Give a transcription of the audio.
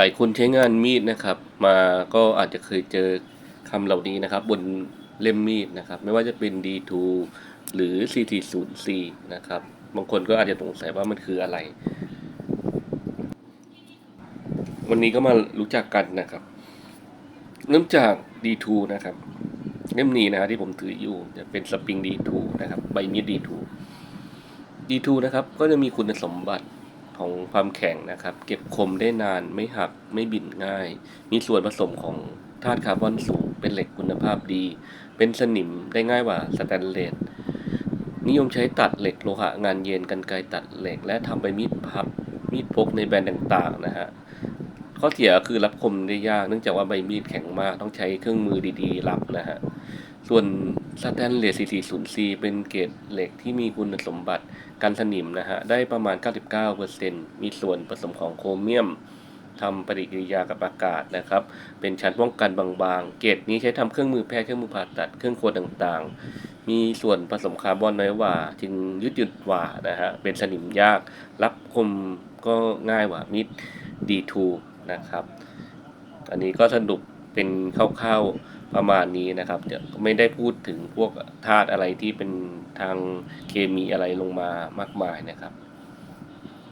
หลายคนใช้งานมีดนะครับ มาก็อาจจะเคยเจอคำเหล่านี้นะครับ บนเล่มมีดนะครับ ไม่ว่าจะเป็น D2 หรือ C404 นะครับ บางคนก็อาจจะสงสัยว่ามันคืออะไร วันนี้ก็มารู้จักกันนะครับ เริ่มจาก D2 นะครับเล่มนี้นะฮะที่ผมถืออยู่จะเป็นสปริง D2 นะครับ ใบมีด D2 D2 นะครับ ก็จะมีคุณสมบัติ ของความแข็งนะครับ เก็บคมได้นานไม่หักไม่บิ่นง่าย มีส่วนผสมของธาตุคาร์บอนสูง เป็นเหล็กคุณภาพดี เป็นสนิมได้ง่ายกว่าสแตนเลสนิยมใช้ตัดเหล็กโลหะงานเย็นกันไกตัดเหล็ก และทำไปมีดพับมีดพกในแบรนด์ต่างๆนะฮะข้อเสียคือรับคมได้ยากเนื่องจากว่าใบมีดแข็งมากต้องใช้เครื่องมือดีๆ รับนะฮะ ส่วนสแตนเลส 440C เป็นเกรดเหล็กที่มีคุณสมบัติกันสนิมนะฮะ ได้ประมาณ 99%มีส่วนผสมของโครเมียมทำปฏิกิริยากับอากาศนะครับ เป็นชั้นป้องกันบางๆ เกรดนี้ใช้ทำเครื่องมือแพทย์เครื่องมือผ่าตัดเครื่องครัวต่างๆ มีส่วนผสมคาร์บอนน้อยกว่า จึงยืดหยุ่นกว่านะฮะ เป็นสนิมยาก รับคมก็ง่ายกว่ามิด D2 นะครับ อันนี้ก็สรุปเป็นคร่าวๆ ประมาณนี้นะครับเดี๋ยวไม่ได้พูดถึงพวกธาตุอะไรที่เป็นทางเคมีอะไรลงมามากมายนะครับ